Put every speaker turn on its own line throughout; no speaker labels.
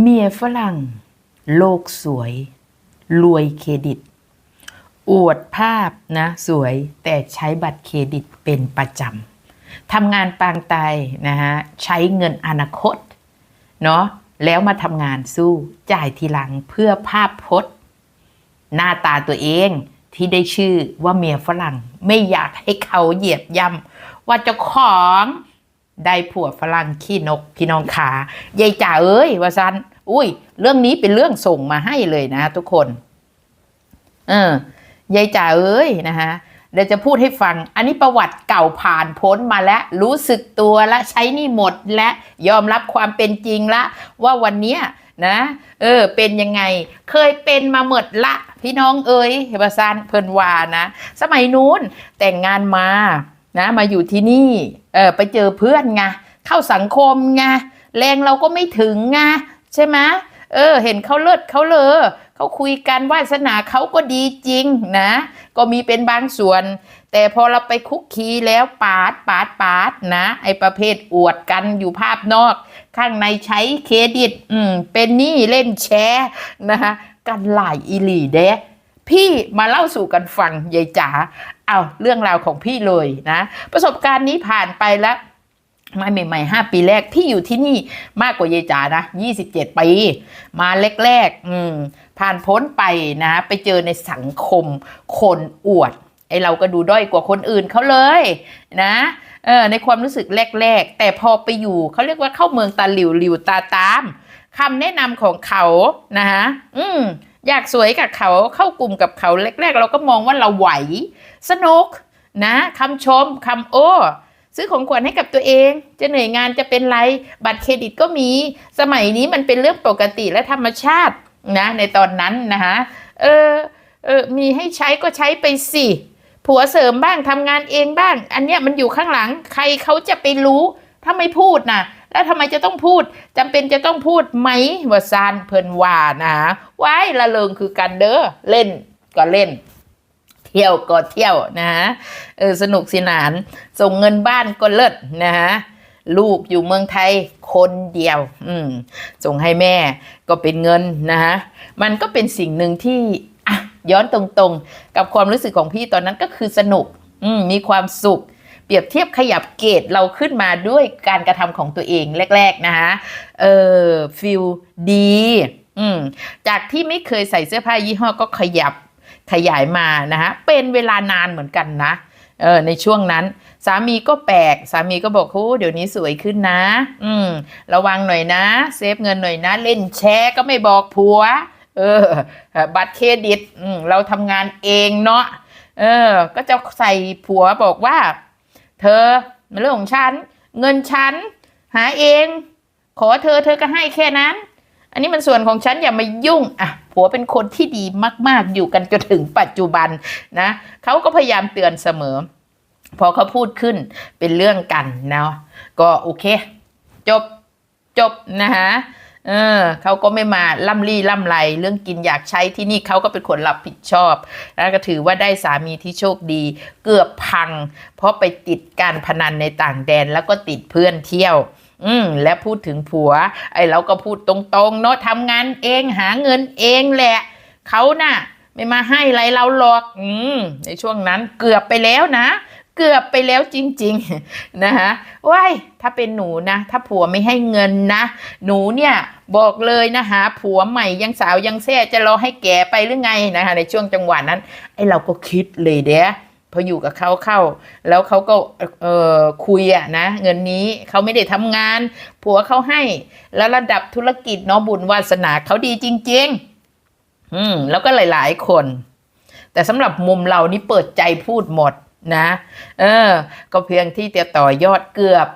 เมียฝรั่ง โลกสวย รวยเครดิต อวดภาพนะสวยแต่ใช้บัตรเครดิตเป็นประจำทำงานปางตายนะฮะใช้เงินอนาคตเนาะแล้วมาทำงานสู้จ่ายทีหลังเพื่อภาพพจน์ หน้าตาตัวเองที่ได้ชื่อว่าเมียฝรั่ง ไม่อยากให้เขาเหยียบย่ำว่าเจ้าของ ได้ผัวฝรั่งขี้นกพี่น้องขายายจ๋าเอ้ยว่าซันอุ้ย เรื่องนี้เป็นเรื่องส่งมาให้เลยนะ ทุกคน เออยายจ๋าเอ้ยนะฮะเดี๋ยวจะพูดให้ฟัง อันนี้ประวัติเก่าผ่านพ้นมาแล้ว รู้สึกตัวและใช้นี่หมดและยอมรับความเป็นจริงละ ว่าวันเนี้ยนะ เออ เป็นยังไง เคยเป็นมาหมดละ พี่น้องเอ้ยเฮบซานเพิ่นวานะ สมัยนู้นแต่งงานมา นะมาอยู่ที่นี่เออไปเจอเพื่อนไงเข้าสังคมไงแรงเราก็ไม่ถึงไงใช่ไหมเออ เห็นเขาเลิศเขาเลอเขาคุยกันวาสนาเขาก็ดีจริงนะ ก็มีเป็นบางส่วน แต่พอเราไปคุกคีแล้วปาดปาดปาดนะ ไอประเภทอวดกันอยู่ภาพนอก ข้างในใช้เครดิต อืม เป็นหนี้เล่นแชร์นะคะกันหลายอีหลีเดะพี่มาเล่าสู่กันฟังยายจ๋า เอาเรื่องราวของพี่เลยนะ ประสบการณ์นี้ผ่านไปแล้วมาใหม่ๆห้าปีแรกพี่อยู่ที่นี่มากกว่ายายจ๋านะยี่สิบเจ็ดปี มาแรกๆอืมผ่านพ้นไปนะ ไปเจอในสังคมคนอวดไอเราก็ดูด้อยกว่าคนอื่นเขาเลยนะเออในความรู้สึกแรก ๆ แต่พอไปอยู่เขาเรียกว่าเข้าเมืองตาหลิวหลิวตาตามคำแนะนำของเขานะฮะอืม อยากสวยกับเขาเข้ากลุ่มกับเขาแรก ๆ เราก็มองว่าเราไหว สนุกนะคำชมคำโอ้ซื้อของขวัญให้กับตัวเอง จะเหนื่อยงานจะเป็นไรบัตรเครดิตก็มี สมัยนี้มันเป็นเรื่องปกติและธรรมชาตินะในตอนนั้นนะคะเออเออมีให้ใช้ก็ใช้ไปสิผัวเสริมบ้างทำงานเองบ้าง อันเนี้ยมันอยู่ข้างหลังใครเขาจะไปรู้ถ้าไม่พูดนะ แล้วทำไมจะต้องพูดจำเป็นจะต้องพูดไหมว่าซานเพิ่นว่านะว้ายละเริงคือกันเด้อเล่นก็เล่น เที่ยวก็เที่ยวนะฮะเออสนุกสนาน ส่งเงินบ้านก็เลิศนะฮะลูกอยู่เมืองไทยคนเดียว อืมส่งให้แม่ก็เป็นเงินนะฮะมันก็เป็นสิ่งหนึ่งที่อะย้อนตรงๆ กับความรู้สึกของพี่ตอนนั้นก็คือสนุก อืมมีความสุข เปรียบเทียบขยับเกรดเราขึ้นมาด้วยการกระทำของตัวเองแรก ๆ นะฮะเออฟิลดีอืมจากที่ไม่เคยใส่เสื้อผ้ายี่ห้อก็ขยับขยายมานะฮะเป็นเวลานานเหมือนกันนะเออในช่วงนั้น สามีก็แปลก สามีก็บอกโอ้เดี๋ยวนี้สวยขึ้นนะ อืม ระวังหน่อยนะ เซฟเงินหน่อยนะ เล่นแชร์ก็ไม่บอกผัว เออ บัตรเครดิต อืม เราทำงานเองเนาะเออ ก็จะใส่ผัวบอกว่า เธอมันเรื่องของฉัน เงินฉัน หาเอง ขอเธอเธอก็ให้แค่นั้น อันนี้มันส่วนของฉันอย่ามายุ่งอะผัวเป็นคนที่ดีมาก ๆ อยู่กันจนถึงปัจจุบันนะเขาก็พยายามเตือนเสมอ พอเขาพูดขึ้นเป็นเรื่องกันนะก็โอเค จบจบนะฮะ เออเขาก็ไม่มาล่ำลี่ล่ำไรเรื่องกินอยากใช้ที่นี่เขาก็เป็นคนรับผิดชอบ แล้วก็ถือว่าได้สามีที่โชคดี เกือบพัง เพราะไปติดการพนันในต่างแดนแล้วก็ติดเพื่อนเที่ยว อืมและพูดถึงผัว ไอ้เราก็พูดตรงๆ เนาะทำงานเองหาเงินเองแหละเขาน่ะ ไม่มาให้อะไรเราหรอก อืมในช่วงนั้นเกือบไปแล้วนะ เกือบไปแล้วจริงๆนะคะว้ายถ้าเป็นหนูนะ ถ้าผัวไม่ให้เงินนะ หนูเนี่ยบอกเลยนะหาผัวใหม่ยังสาวยังแซ่จะรอให้แก่ไปหรือไงนะคะในช่วงจังหวะนั้นไอ้เราก็คิดเลยเด้พออยู่กับเขาเข้า แล้วเขาก็เออคุยอะนะ เงินนี้เขาไม่ได้ทำงาน ผัวเขาให้ แล้วระดับธุรกิจเนาะบุญวาสนาเขาดีจริง ๆ อืมแล้วก็หลาย ๆ คน แต่สำหรับมุมเรานี่เปิดใจพูดหมด นะเออ ก็เพียงที่จะต่อยอดเกือบ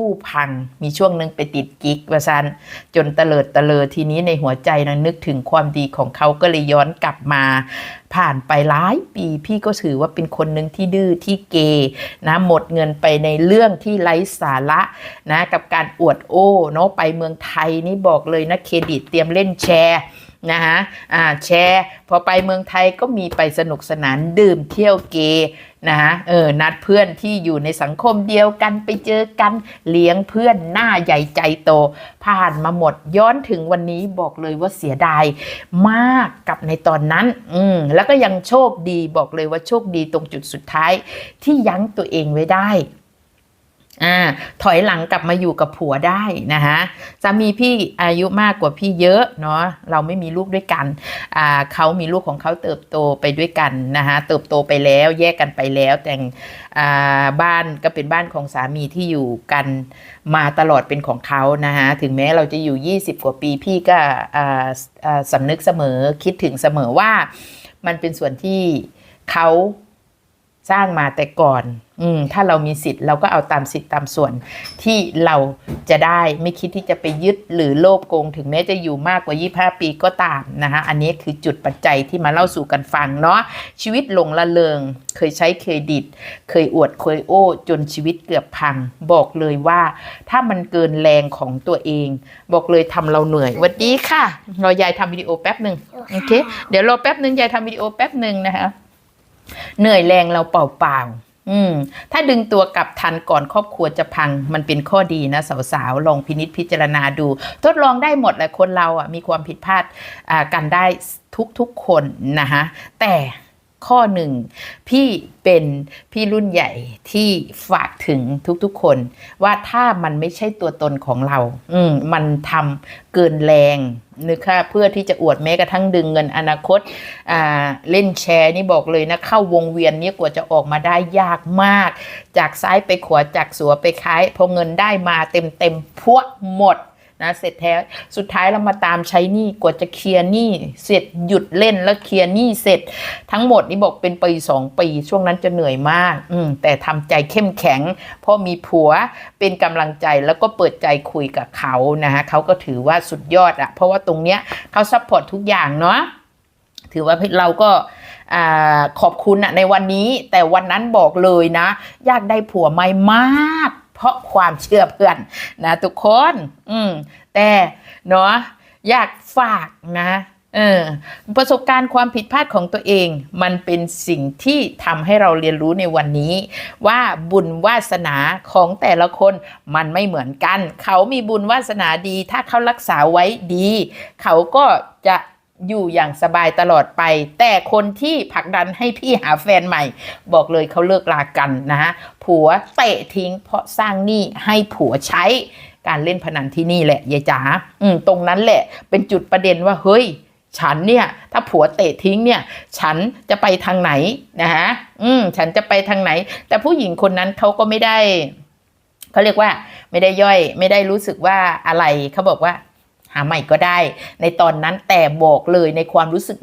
คู่พังมีช่วงหนึ่งไปติดกิ๊กว่าซันจนเตลิดเตลอทีนี้ในหัวใจนะนึกถึงความดีของเขาก็เลยย้อนกลับมา ผ่านไปหลายปีพี่ก็ถือว่าเป็นคนหนึ่งที่ดื้อที่เกนะหมดเงินไปในเรื่องที่ไร้สาระนะกับการอวดโอ้เนาะไปเมืองไทยนี่บอกเลยนะเครดิตเตรียมเล่นแชร์นะฮะอ่าแชร์ พอไปเมืองไทยก็มีไปสนุกสนานดื่มเที่ยวเก นะฮะเออนัดเพื่อนที่อยู่ในสังคมเดียวกันไปเจอกันเลี้ยงเพื่อนหน้าใหญ่ใจโต ผ่านมาหมดย้อนถึงวันนี้บอกเลยว่าเสียดายมากกับในตอนนั้นอืมแล้วก็ยังโชคดีบอกเลยว่าโชคดีตรงจุดสุดท้ายที่ยั้งตัวเองไว้ได้ อ่าถอยหลังกลับมาอยู่กับผัวได้นะฮะสามีพี่อายุมากกว่าพี่เยอะเนาะเราไม่มีลูกด้วยกันอ่าเขามีลูกของเขาเติบโตไปด้วยกันนะฮะเติบโตไปแล้วแยกกันไปแล้วแต่งอ่าบ้านก็เป็นบ้านของสามีที่อยู่กันมาตลอดเป็นของเขานะฮะถึงแม้เราจะอยู่ 20 กว่าปีพี่ก็อ่าอ่าสำนึกเสมอคิดถึงเสมอว่ามันเป็นส่วนที่เขา สร้างมาแต่ก่อน อืมถ้าเรามีสิทธิ์เราก็เอาตามสิทธิ์ตามส่วนที่เราจะได้ไม่คิดที่จะไปยึดหรือโลภโกง ถึงแม้จะอยู่มากกว่า 25 ปีก็ตามนะคะอันนี้คือจุดปัจจัยที่มาเล่าสู่กันฟังเนาะชีวิตหลงละเริงเคยใช้เครดิต เคยอวดเคยโอ้ จนชีวิตเกือบพัง บอกเลยว่า ถ้ามันเกินแรงของตัวเอง บอกเลยทำเราเหนื่อยวัดดีค่ะรอยายทำวิดีโอแป๊บหนึ่งโอเค เดี๋ยวรอแป๊บหนึ่งยายทำวิดีโอแป๊บหนึ่งนะคะ เหนื่อยแรงเราเปล่าๆอืม ถ้าดึงตัวกลับทันก่อนครอบครัวจะพัง มันเป็นข้อดีนะสาวๆ ลองพินิษพิจารณาดู ทดลองได้หมดแหละคนเราอะมีความผิดพลาดอ่ากันได้ทุกๆคนนะคะแต่ ข้อหนึ่ง พี่เป็นพี่รุ่นใหญ่ที่ฝากถึงทุกๆคน ว่าถ้ามันไม่ใช่ตัวตนของเรา อืมมันทำเกินแรงนึกค่ะเพื่อที่จะอวดแม้กระทั่งดึงเงินอนาคตอ่าเล่นแชร์นี่บอกเลยนะ เข้าวงเวียนนี่กว่าจะออกมาได้ยากมาก จากซ้ายไปขวาจากสัวไปค้ายพอเงินได้มาเต็มเต็มพวกหมด นะเสร็จแท้สุดท้ายเรามาตามใช้หนี้กว่าจะเคลียร์หนี้เสร็จหยุดเล่นแล้วเคลียร์หนี้เสร็จ ทั้งหมดนี่บอกเป็นปีสองปีช่วงนั้นจะเหนื่อยมาก อืมแต่ทำใจเข้มแข็ง เพราะมีผัวเป็นกำลังใจแล้วก็เปิดใจคุยกับเขานะฮะเขาก็ถือว่าสุดยอดอะเพราะว่าตรงเนี้ยเขาซัพพอร์ตทุกอย่างเนาะถือว่าเราก็อขอบคุณอะในวันนี้ แต่วันนั้นบอกเลยนะ อยากได้ผัวใหม่มาก เพราะความเชื่อเพื่อนนะทุกคน อืม แต่เนาะอยากฝากนะเออประสบการณ์ความผิดพลาดของตัวเอง มันเป็นสิ่งที่ทำให้เราเรียนรู้ในวันนี้ ว่าบุญวาสนาของแต่ละคนมันไม่เหมือนกัน เขามีบุญวาสนาดี ถ้าเขารักษาไว้ดี เขาก็จะ อยู่อย่างสบายตลอดไป แต่คนที่ผลักดันให้พี่หาแฟนใหม่ บอกเลยเขาเลิกลากันนะฮะผัวเตะทิ้งเพราะสร้างหนี้ให้ผัวใช้การเล่นพนันที่นี่แหละยายจ๋าอืมตรงนั้นแหละเป็นจุดประเด็นว่าเฮ้ย ฉันเนี่ย ถ้าผัวเตะทิ้งเนี่ย ฉันจะไปทางไหนนะฮะอืมฉันจะไปทางไหน แต่ผู้หญิงคนนั้นเขาก็ไม่ได้เขาเรียกว่า ไม่ได้ย่อย ไม่ได้รู้สึกว่าอะไรเขาบอกว่า หาใหม่ก็ได้ ในตอนนั้นแต่บอกเลยในความรู้สึก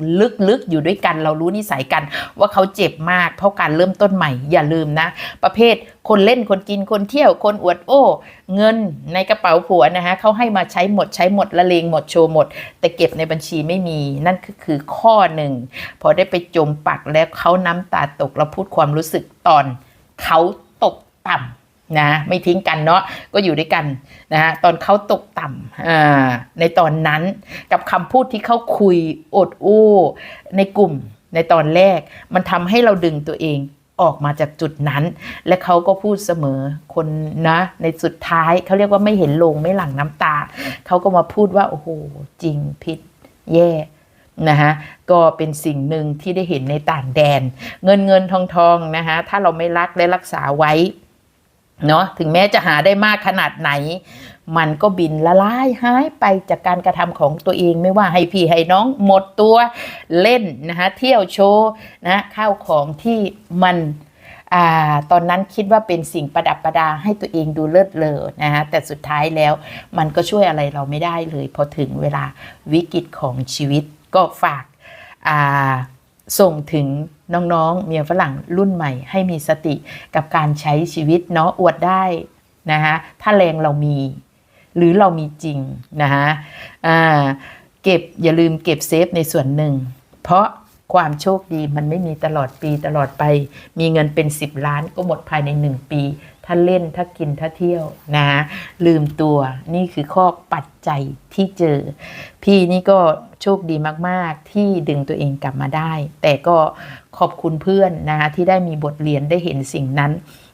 ลึกๆอยู่ด้วยกัน เรารู้นิสัยกันว่าเขาเจ็บมากเพราะการเริ่มต้นใหม่อย่าลืมนะ ประเภทคนเล่นคนกินคนเที่ยวคนอวดโอ้เงินในกระเป๋าผัวนะฮะเขาให้มาใช้หมดใช้หมดละเลงหมดโชว์หมด แต่เก็บในบัญชีไม่มีนั่นก็คือข้อหนึ่งพอได้ไปจมปักแล้วเขาน้ำตาตกแล้วพูดความรู้สึกตอนเขาตกต่ำ นะไม่ทิ้งกันเนาะก็อยู่ด้วยกันนะฮะตอนเขาตกต่ำในตอนนั้นกับคำพูดที่เขาคุยอดอู้ในกลุ่มในตอนแรก มันทำให้เราดึงตัวเองออกมาจากจุดนั้น และเขาก็พูดเสมอคนนะ ในสุดท้ายเขาเรียกว่าไม่เห็นลงไม่หลั่งน้ำตา เขาก็มาพูดว่า โอ้โห จริงผิดแย่นะฮะก็เป็นสิ่งหนึ่งที่ได้เห็นในต่างแดน เงินเงินทองทองนะฮะถ้าเราไม่รักและรักษาไว้ เนาะถึงแม้จะหาได้มากขนาดไหน มันก็บินละลายหายไปจากการกระทำของตัวเองไม่ว่าให้พี่ให้น้องหมดตัวเล่นนะคะเที่ยวโชว์นะข้าวของที่มันอ่าตอนนั้นคิดว่าเป็นสิ่งประดับประดาให้ตัวเองดูเลิศเลอนะฮะแต่สุดท้ายแล้วมันก็ช่วยอะไรเราไม่ได้เลย พอถึงเวลาวิกฤตของชีวิตก็ฝากอ่า ส่งถึงน้องๆ เมียฝรั่งรุ่นใหม่ ให้มีสติกับการใช้ชีวิตเนาะอวดได้นะฮะถ้าแรงเรามี หรือเรามีจริงนะฮะเก็บอย่าลืมเก็บเซฟในส่วนหนึ่ง เพราะความโชคดีมันไม่มีตลอดปีตลอดไป มีเงินเป็น 10 ล้านก็หมดภายใน 1 ปี ถ้าเล่นถ้ากินถ้าเที่ยวนะลืมตัวนี่คือข้อปัจจัยที่เจอ พี่นี่ก็โชคดีมากๆ ที่ดึงตัวเองกลับมาได้ แต่ก็ขอบคุณเพื่อนนะคะที่ได้มีบทเรียนได้เห็นสิ่งนั้น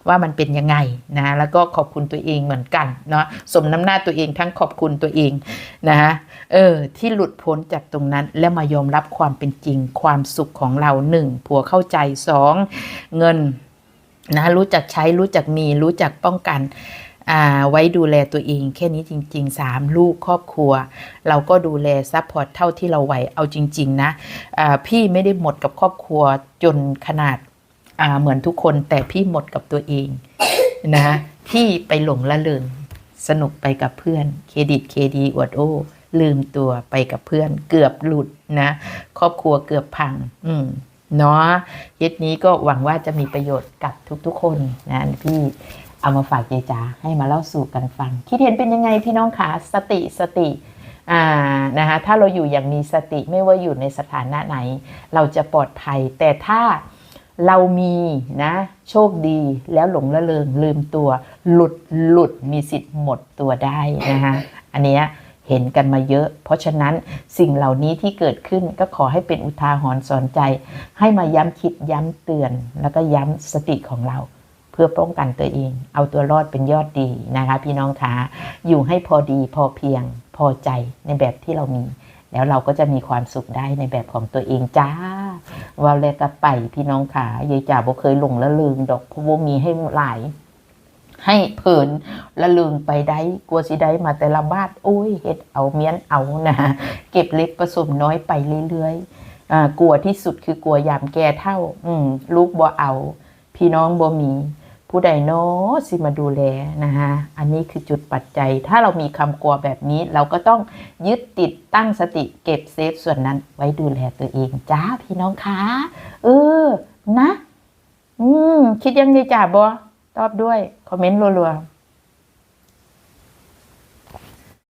ว่ามันเป็นยังไงนะแล้วก็ขอบคุณตัวเองเหมือนกันเนาะสมน้ำหน้าตัวเองทั้งขอบคุณตัวเองนะเออที่หลุดพ้นจากตรงนั้นแล้วมายอมรับความเป็นจริงความสุขของเราหนึ่งผัวเข้าใจสองเงิน นะรู้จักใช้รู้จักมีรู้จักป้องกันอ่าไว้ดูแลตัวเอง แค่นี้จริงๆสามลูกครอบครัว เราก็ดูแลซัพพอร์ตเท่าที่เราไหวเอาจริง ๆ นะอ่าพี่ไม่ได้หมดกับครอบครัวจนขนาดอ่าเหมือนทุกคนแต่พี่หมดกับตัวเองนะที่ไปหลงละเริงสนุกไปกับเพื่อนเครดิตเคดีอวดโอ้ลืมตัวไปกับเพื่อน เกือบหลุดนะ ครอบครัวเกือบพัง อืม เนาะเย็ดนี้ก็หวังว่าจะมีประโยชน์กับทุกๆคนนะพี่เอามาฝากเจจ๋าให้มาเล่าสู่กันฟัง คิดเห็นเป็นยังไงพี่น้องขาสติสติอ่านะคะถ้าเราอยู่อย่างมีสติไม่ว่าอยู่ในสถานะไหน เราจะปลอดภัย แต่ถ้าเรามีนะโชคดีแล้วหลงละเริงลืมตัว หลุดหลุดมีสิทธิ์หมดตัวได้นะคะอันเนี้ย เห็นกันมาเยอะ เพราะฉะนั้นสิ่งเหล่านี้ที่เกิดขึ้นก็ขอให้เป็นอุทาหรณ์สอนใจ ให้มาย้ำคิดย้ำเตือน แล้วก็ย้ำสติของเรา เพื่อป้องกันตัวเอง เอาตัวรอดเป็นยอดดีนะคะ พี่น้องคะอยู่ให้พอดีพอเพียงพอใจในแบบที่เรามี แล้วเราก็จะมีความสุขได้ในแบบของตัวเองจ้าว่าแล้วก็ไปพี่น้องขายายจ๋าบ่เคยหลงละลืมดอกเพราะว่ามีให้หลาย ให้เผินละลืมไปได้กลัวสิได้มาแต่ละบาทโอ้ยเฮ็ดเอาเมียนเอานะเก็บเล็กผสมน้อยไปเรื่อยๆกลัวที่สุดคือกลัวยามแก่เท่า อืลูกบ่เอา พี่น้องบ่มี ผู้ใดเนาะสิมาดูแลนะคะอันนี้คือจุดปัจจัย ถ้าเรามีคำกลัวแบบนี้ เราก็ต้องยึดติดตั้งสติเก็บเซฟส่วนนั้นไว้ดูแลตัวเองจ้าพี่น้องคะเออนะ อืมคิดยังไงจ้าบอ ตอบด้วย คอมเมนต์รัวๆ